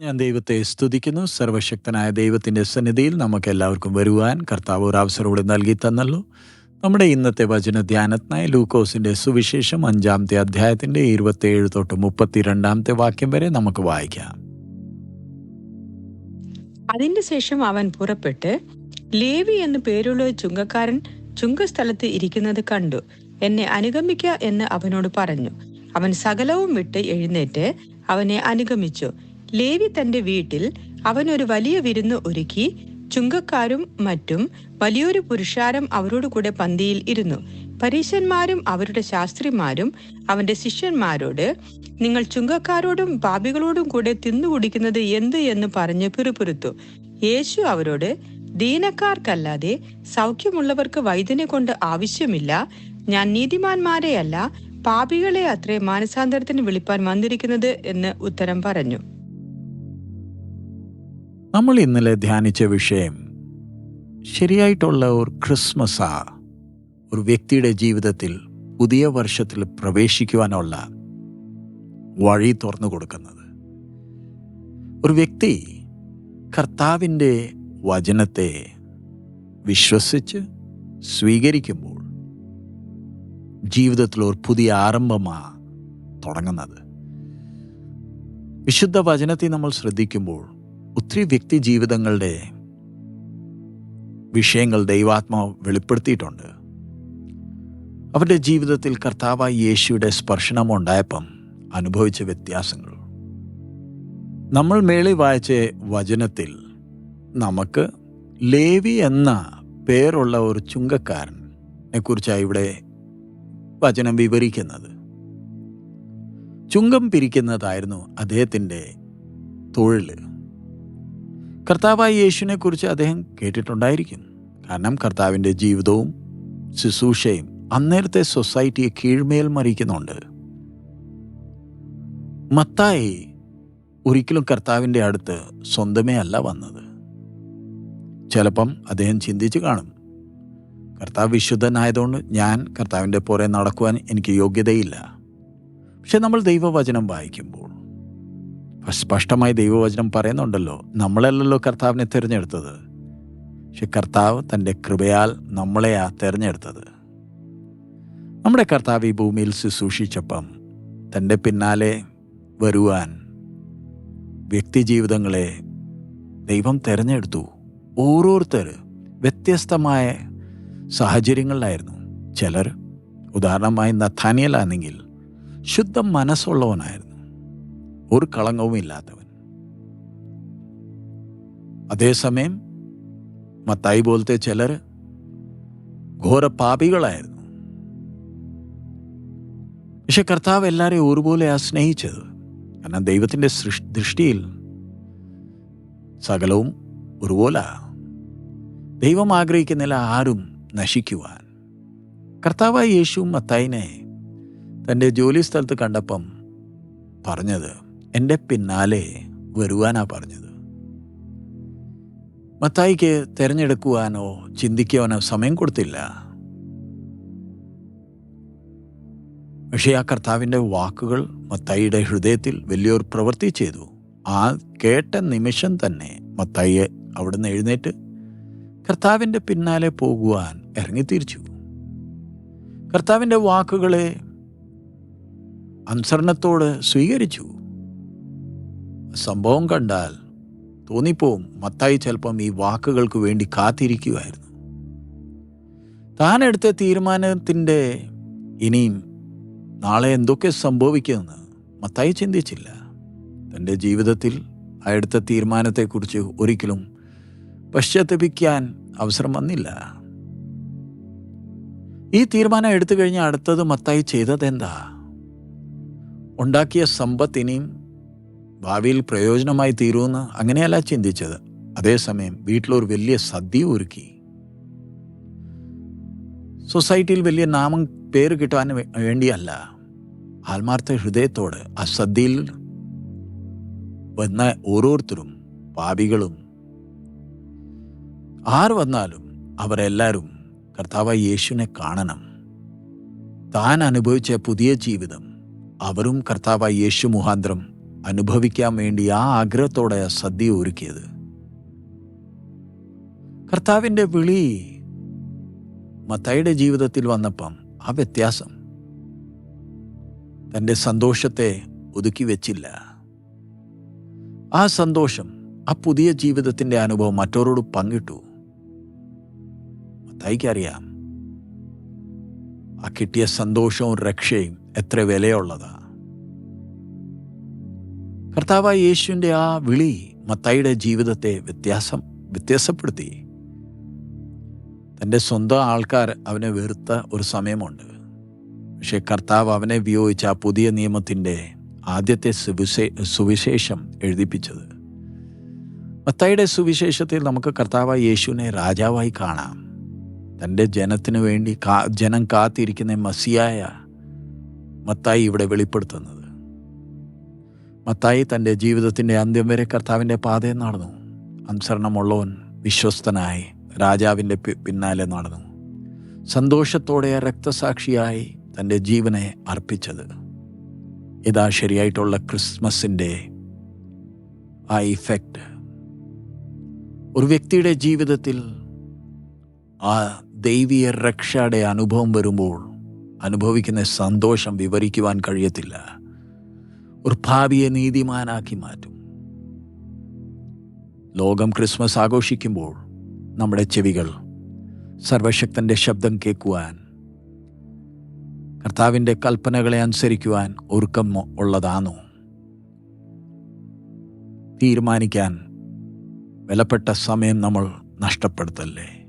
ഞാൻ ദൈവത്തെ സ്തുതിക്കുന്നു. സർവശക്തനായ ദൈവത്തിന്റെ സന്നിധിയിൽ നമുക്ക് എല്ലാവർക്കും വരുവാൻ കർത്താവ് ഒരു അവസരം കൂടി നൽകി തന്നല്ലോ. നമ്മുടെ ഇന്നത്തെ വചന ധ്യാനത്തിനായി ലൂക്കോസിന്റെ സുവിശേഷം അഞ്ചാമത്തെ അധ്യായത്തിന്റെ ഇരുപത്തിയേഴ് തൊട്ട് മുപ്പത്തിരണ്ടാമത്തെ വാക്യം വരെ നമുക്ക് വായിക്കാം. അതിന്റെ ശേഷം അവൻ പുറപ്പെട്ട് ലേവി എന്നു പേരുള്ള ചുങ്കക്കാരൻ ചുങ്കസ്ഥലത്ത് ഇരിക്കുന്നത് കണ്ടു. എന്നെ അനുഗമിക്ക എന്ന് അവനോട് പറഞ്ഞു. അവൻ സകലവും വിട്ട് എഴുന്നേറ്റ് അവനെ അനുഗമിച്ചു. ലേവി തന്റെ വീട്ടിൽ അവൻ ഒരു വലിയ വിരുന്ന് ഒരുക്കി ചുങ്കക്കാരും മറ്റും വലിയൊരു പുരുഷാരം അവരോട് കൂടെ പന്തിയിൽ ഇരുന്നു. പരീശന്മാരും അവരുടെ ശാസ്ത്രിമാരും അവന്റെ ശിഷ്യന്മാരോട് നിങ്ങൾ ചുങ്കക്കാരോടും പാപികളോടും കൂടെ തിന്നുകുടിക്കുന്നത് എന്ത് എന്ന് പറഞ്ഞ് പിറുപിറുത്തു. യേശു അവരോട് ദീനക്കാർക്കല്ലാതെ സൗഖ്യമുള്ളവർക്ക് വൈദ്യനെ കൊണ്ട് ആവശ്യമില്ല. ഞാൻ നീതിമാന്മാരെയല്ല പാപികളെ അത്രേ മാനസാന്തരത്തിന് വിളിപ്പാൻ വന്നിരിക്കുന്നത് എന്ന് ഉത്തരം പറഞ്ഞു. നമ്മൾ ഇന്നലെ ധ്യാനിച്ച വിഷയം ശരിയായിട്ടുള്ള ഒരു ക്രിസ്മസാ ഒരു വ്യക്തിയുടെ ജീവിതത്തിൽ പുതിയ വർഷത്തിൽ പ്രവേശിക്കുവാനുള്ള വഴി തുറന്നു കൊടുക്കുന്നത്. ഒരു വ്യക്തി കർത്താവിന്റെ വചനത്തെ വിശ്വസിച്ച് സ്വീകരിക്കുമ്പോൾ ജീവിതത്തിൽ ഒരു പുതിയ ആരംഭമാ തുടങ്ങുന്നത്. വിശുദ്ധ വചനത്തെ നമ്മൾ ശ്രദ്ധിക്കുമ്പോൾ ഒത്തിരി വ്യക്തി ജീവിതങ്ങളുടെ വിഷയങ്ങൾ ദൈവാത്മാവ് വെളിപ്പെടുത്തിയിട്ടുണ്ട്. അവരുടെ ജീവിതത്തിൽ കർത്താവായ സ്പർശനം ഉണ്ടായപ്പം അനുഭവിച്ച വ്യത്യാസങ്ങൾ. നമ്മൾ മേളിൽ വായിച്ച വചനത്തിൽ നമുക്ക് ലേവി എന്ന പേരുള്ള ഒരു ചുങ്കക്കാരനെ കുറിച്ചാണ് ഇവിടെ വചനം വിവരിക്കുന്നത്. ചുങ്കം പിരിക്കുന്നതായിരുന്നു അദ്ദേഹത്തിന്റെ തൊഴിൽ കർത്താവായ യേശുവിനെക്കുറിച്ച് അദ്ദേഹം കേട്ടിട്ടുണ്ടായിരിക്കും കാരണം കർത്താവിന്റെ ജീവിതവും ശുശ്രൂഷയും അന്നേരത്തെ സൊസൈറ്റിയെ കീഴ്മേൽ മറിക്കുന്നുണ്ട്. മത്തായി ഒരിക്കലും കർത്താവിന്റെ അടുത്ത് സ്വന്തമേ അല്ല വന്നത്. ചിലപ്പം അദ്ദേഹം ചിന്തിച്ച് കാണും കർത്താവ് വിശുദ്ധനായതുകൊണ്ട് ഞാൻ കർത്താവിന്റെ പുറേ നടക്കുവാൻ എനിക്ക് യോഗ്യതയില്ല. പക്ഷെ നമ്മൾ ദൈവവചനം വായിക്കുമ്പോൾ സ്പഷ്ടമായി ദൈവവചനം പറയുന്നുണ്ടല്ലോ. നമ്മളല്ലല്ലോ കർത്താവിനെ തിരഞ്ഞെടുത്തത്. പക്ഷെ കർത്താവ് തന്റെ കൃപയാൽ നമ്മളെയാ തിരഞ്ഞെടുത്തത്. നമ്മുടെ കർത്താവ് ഈ ഭൂമിയിൽ ശുശ്രൂഷിച്ചപ്പം തന്റെ പിന്നാലെ വരുവാൻ വ്യക്തിജീവിതങ്ങളെ ദൈവം തിരഞ്ഞെടുത്തു. ഓരോരുത്തർ വ്യത്യസ്തമായ സാഹചര്യങ്ങളിലായിരുന്നു. ചിലർ ഉദാഹരണമായി നഥാനിയലാണെങ്കിൽ ശുദ്ധ മനസ്സുള്ളവനായിരുന്നു. ഒരു കളങ്കവും ഇല്ലാത്തവൻ. അതേസമയം മത്തായി പോലത്തെ ചിലർ ഘോര പാപികളായിരുന്നു പക്ഷെ കർത്താവ് എല്ലാവരെയും ഒരുപോലെയാ സ്നേഹിച്ചത് കാരണം ദൈവത്തിന്റെ ദൃഷ്ടിയിൽ സകലവും ഒരുപോലെ. ദൈവം ആഗ്രഹിക്കുന്നില്ല ആരും നശിക്കുവാൻ. കർത്താവായ യേശുവും മത്തായിനെ തന്റെ ജോലി സ്ഥലത്ത് കണ്ടപ്പം പറഞ്ഞത് എന്റെ പിന്നാലെ വരുവാനാ പറഞ്ഞത്. മത്തായിക്ക് തിരഞ്ഞെടുക്കുവാനോ ചിന്തിക്കുവാനോ സമയം കൊടുത്തില്ല. പക്ഷേ ആ കർത്താവിന്റെ വാക്കുകൾ മത്തായിയുടെ ഹൃദയത്തിൽ വലിയൊരു പ്രവൃത്തി ചെയ്തു. ആ കേട്ട നിമിഷം തന്നെ മത്തായിയെ അവിടുന്ന് എഴുന്നേറ്റ് കർത്താവിന്റെ പിന്നാലെ പോകുവാൻ ഇറങ്ങിത്തിരിച്ചു. കർത്താവിന്റെ വാക്കുകളെ അനുസരണത്തോട് സ്വീകരിച്ചു. സംഭവം കണ്ടാൽ തോന്നിപ്പോവും. മത്തായി ചിലപ്പം ഈ വാക്കുകൾക്ക് വേണ്ടി കാത്തിരിക്കുമായിരുന്നു താൻ എടുത്ത തീരുമാനത്തിന്റെ ഇനിയും നാളെ എന്തൊക്കെ സംഭവിക്കുമെന്ന് മത്തായി ചിന്തിച്ചില്ല. തന്റെ ജീവിതത്തിൽ ആ എടുത്ത തീരുമാനത്തെക്കുറിച്ച് ഒരിക്കലും പശ്ചാത്തപിക്കാൻ അവസരം വന്നില്ല. ഈ തീരുമാനം എടുത്തു കഴിഞ്ഞാൽ അടുത്തത് മത്തായി ചെയ്തതെന്താ? ഉണ്ടാക്കിയ സമ്പത്ത് ഇനിയും ഭാവിയിൽ പ്രയോജനമായി തീരുമെന്ന് അങ്ങനെയല്ല ചിന്തിച്ചത്. അതേസമയം വീട്ടിലൊരു വലിയ സദ്യ ഒരുക്കി. സൊസൈറ്റിയിൽ വലിയ നാമം പേര് കിട്ടാൻ വേണ്ടിയല്ല. ആത്മാർത്ഥ ഹൃദയത്തോട് ആ സദ്യയിൽ വന്ന ഓരോരുത്തരും പാപികളും ആര് വന്നാലും അവരെല്ലാവരും കർത്താവായ യേശുവിനെ കാണണം. താൻ അനുഭവിച്ച പുതിയ ജീവിതം അവരും കർത്താവായ യേശു മുഖാന്തരം അനുഭവിക്കാൻ വേണ്ടി ആ ആഗ്രഹത്തോടെ സദ്യ ഒരുക്കിയത്. കർത്താവിന്റെ വിളി മത്തയുടെ ജീവിതത്തിൽ വന്നപ്പം ആ വ്യത്യാസം തന്റെ സന്തോഷത്തെ ഒതുക്കി വെച്ചില്ല. ആ സന്തോഷം ആ പുതിയ ജീവിതത്തിന്റെ അനുഭവം മറ്റവരോട് പങ്കിട്ടു. മത്തായിക്കറിയാം ആ കിട്ടിയ സന്തോഷവും രക്ഷയും എത്ര വിലയുള്ളതാ. കർത്താവായ യേശുവിന്റെ ആ വിളി മത്തായിയുടെ ജീവിതത്തെ വ്യത്യാസം വ്യത്യാസപ്പെടുത്തി. തന്റെ സ്വന്തം ആൾക്കാർ അവനെ വെറുത്ത ഒരു സമയമുണ്ട്. പക്ഷേ കർത്താവ് അവനെ വിയോഗിച്ച ആ പുതിയ നിയമത്തിന്റെ ആദ്യത്തെ സുവിശേ സുവിശേഷം എഴുതിപ്പിച്ചത്. മത്തായിയുടെ സുവിശേഷത്തിൽ നമുക്ക് കർത്താവായ യേശുവിനെ രാജാവായി കാണാം. തന്റെ ജനത്തിനു വേണ്ടി കാ ജനം കാത്തിരിക്കുന്ന മസിയായ മത്തായി ഇവിടെ വെളിപ്പെടുത്തുന്നത്. മത്തായി തന്റെ ജീവിതത്തിന്റെ അന്ത്യം വരെ കർത്താവിന്റെ പാതയിൽ നടന്നു. അനുസരണമുള്ളവൻ വിശ്വസ്തനായി രാജാവിന്റെ പിന്നാലെ നടന്നു. സന്തോഷത്തോടെ രക്തസാക്ഷിയായി തന്റെ ജീവനെ അർപ്പിച്ചത്. ഇതാ ശരിയായിട്ടുള്ള ക്രിസ്മസിന്റെ ആ ഇഫക്റ്റ്. ഒരു വ്യക്തിയുടെ ജീവിതത്തിൽ ആ ദൈവീയ രക്ഷയുടെ അനുഭവം വരുമ്പോൾ അനുഭവിക്കുന്ന സന്തോഷം വിവരിക്കുവാൻ കഴിയത്തില്ല. ഒരു ഭാവിയെ നീതിമാനാക്കി മാറ്റും. ലോകം ക്രിസ്മസ് ആഘോഷിക്കുമ്പോൾ നമ്മുടെ ചെവികൾ സർവശക്തന്റെ ശബ്ദം കേൾക്കുവാൻ കർത്താവിന്റെ കൽപ്പനകളെ അനുസരിക്കുവാൻ ഒരുക്കം ഉള്ളതാണോ? തീരുമാനിക്കാൻ വിലപ്പെട്ട സമയം നമ്മൾ നഷ്ടപ്പെടുത്തല്ലേ?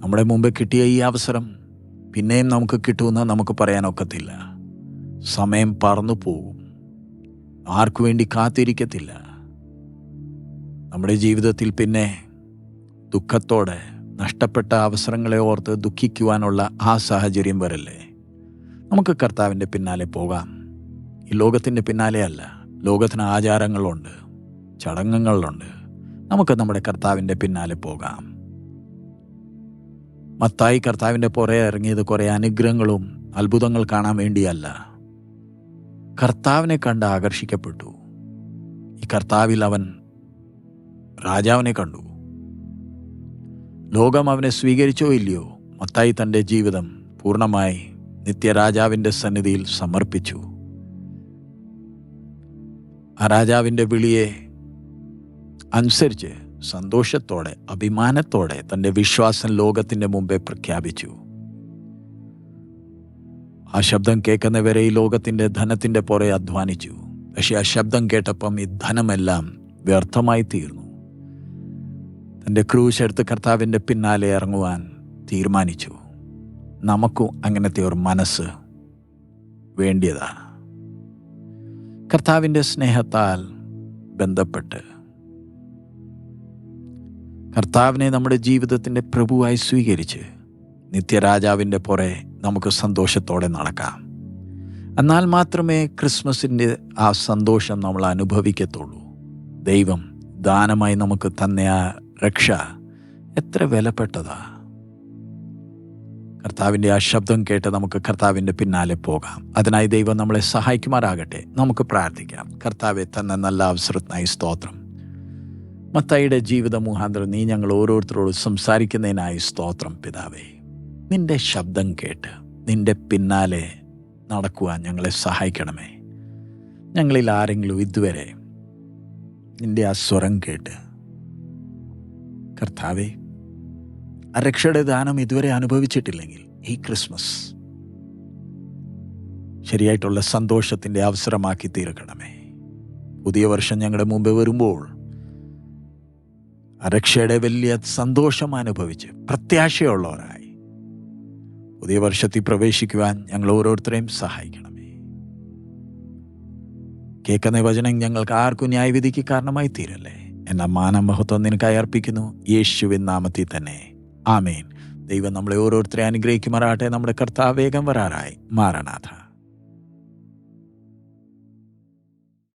നമ്മുടെ മുമ്പ് കിട്ടിയ ഈ അവസരം പിന്നെയും നമുക്ക് കിട്ടുമെന്ന് നമുക്ക് പറയാനൊക്കത്തില്ല. സമയം പറന്നു പോകും. ആർക്കു വേണ്ടി കാത്തിരിക്കത്തില്ല. നമ്മുടെ ജീവിതത്തിൽ പിന്നെ ദുഃഖത്തോടെ നഷ്ടപ്പെട്ട അവസരങ്ങളെ ഓർത്ത് ദുഃഖിക്കുവാനുള്ള ആ സാഹചര്യം വരല്ലേ? നമുക്ക് കർത്താവിന്റെ പിന്നാലെ പോകാം. ഈ ലോകത്തിന്റെ പിന്നാലെ അല്ല ലോകത്തിന് ആചാരങ്ങളുണ്ട് ചടങ്ങുകളുണ്ട്. നമുക്ക് നമ്മുടെ കർത്താവിന്റെ പിന്നാലെ പോകാം. മത്തായി കർത്താവിന്റെ പുറകെ ഇറങ്ങിയത് കുറേ അനുഗ്രഹങ്ങളും അത്ഭുതങ്ങൾ കാണാൻ വേണ്ടിയല്ല. കർത്താവിനെ കണ്ട് ആകർഷിക്കപ്പെട്ടു. ഈ കർത്താവിൽ അവൻ രാജാവിനെ കണ്ടു. ലോകം അവനെ സ്വീകരിച്ചോ ഇല്ലയോ? മത്തായി തന്റെ ജീവിതം പൂർണമായി നിത്യരാജാവിന്റെ സന്നിധിയിൽ സമർപ്പിച്ചു. ആ രാജാവിന്റെ വിളിയെ അനുസരിച്ച് സന്തോഷത്തോടെ അഭിമാനത്തോടെ തന്റെ വിശ്വാസം ലോകത്തിന്റെ മുമ്പേ പ്രഖ്യാപിച്ചു. ആ ശബ്ദം കേൾക്കുന്നവരെ ഈ ലോകത്തിന്റെ ധനത്തിന്റെ പുറകെ അധ്വാനിച്ചു. പക്ഷെ ആ ശബ്ദം കേട്ടപ്പം ഈ ധനമെല്ലാം വ്യർത്ഥമായി തീർന്നു. തന്റെ ക്രൂശ് എടുത്ത് കർത്താവിന്റെ പിന്നാലെ ഇറങ്ങുവാൻ തീരുമാനിച്ചു. നമുക്കും അങ്ങനത്തെ ഒരു മനസ്സ് വേണ്ടിയതാണ് കർത്താവിന്റെ സ്നേഹത്താൽ ബന്ധപ്പെട്ട്. കർത്താവിനെ നമ്മുടെ ജീവിതത്തിന്റെ പ്രഭുവായി സ്വീകരിച്ച് നിത്യരാജാവിന്റെ പുറേ നമുക്ക് സന്തോഷത്തോടെ നടക്കാം. എന്നാൽ മാത്രമേ ക്രിസ്മസിന്റെ ആ സന്തോഷം നമ്മൾ അനുഭവിക്കത്തുള്ളൂ. ദൈവം ദാനമായി നമുക്ക് തന്ന ആ രക്ഷ എത്ര വിലപ്പെട്ടതാ. കർത്താവിന്റെ ആ ശബ്ദം കേട്ട് നമുക്ക് കർത്താവിന്റെ പിന്നാലെ പോകാം. അതിനായി ദൈവം നമ്മളെ സഹായിക്കുമാറാകട്ടെ. നമുക്ക് പ്രാർത്ഥിക്കാം. കർത്താവെ തന്ന നല്ല അവസരത്തിനായി സ്തോത്രം. മത്തായിയുടെ ജീവിത മുഖാന്തരം നീ ഞങ്ങൾ ഓരോരുത്തരോട് സംസാരിക്കുന്നതിനായി സ്തോത്രം പിതാവേ. നിന്റെ ശബ്ദം കേട്ട് നിന്റെ പിന്നാലെ നടക്കുവാൻ ഞങ്ങളെ സഹായിക്കണമേ. ഞങ്ങളിൽ ആരെങ്കിലും ഇതുവരെ നിന്റെ ആ സ്വരം കേട്ട് കർത്താവെ ആ രക്ഷയുടെ ദാനം ഇതുവരെ അനുഭവിച്ചിട്ടില്ലെങ്കിൽ ഈ ക്രിസ്മസ് ശരിയായിട്ടുള്ള സന്തോഷത്തിന്റെ അവസരമാക്കി തീർക്കണമേ. പുതിയ വർഷം ഞങ്ങളുടെ മുമ്പ് വരുമ്പോൾ അരക്ഷയുടെ രക്ഷയുടെ വലിയ സന്തോഷം അനുഭവിച്ച് പ്രത്യാശയുള്ളവരായി പുതിയ വർഷത്തിൽ പ്രവേശിക്കുവാൻ ഞങ്ങൾ ഓരോരുത്തരെയും സഹായിക്കണമേ. കേൾക്കുന്ന വചനം ഞങ്ങൾക്ക് ആർക്കും ന്യായവിധിക്ക് കാരണമായി തീരല്ലേ? എന്ന മാനമഹത്വം നിനക്കായി അർപ്പിക്കുന്നു. യേശുവിൻ നാമത്തിൽ തന്നെ. ആമേൻ. ദൈവം നമ്മളെ ഓരോരുത്തരെ അനുഗ്രഹിക്കുമാറാട്ടെ നമ്മുടെ കർത്താവ് വേഗം വരാറായി. മാറനാഥ.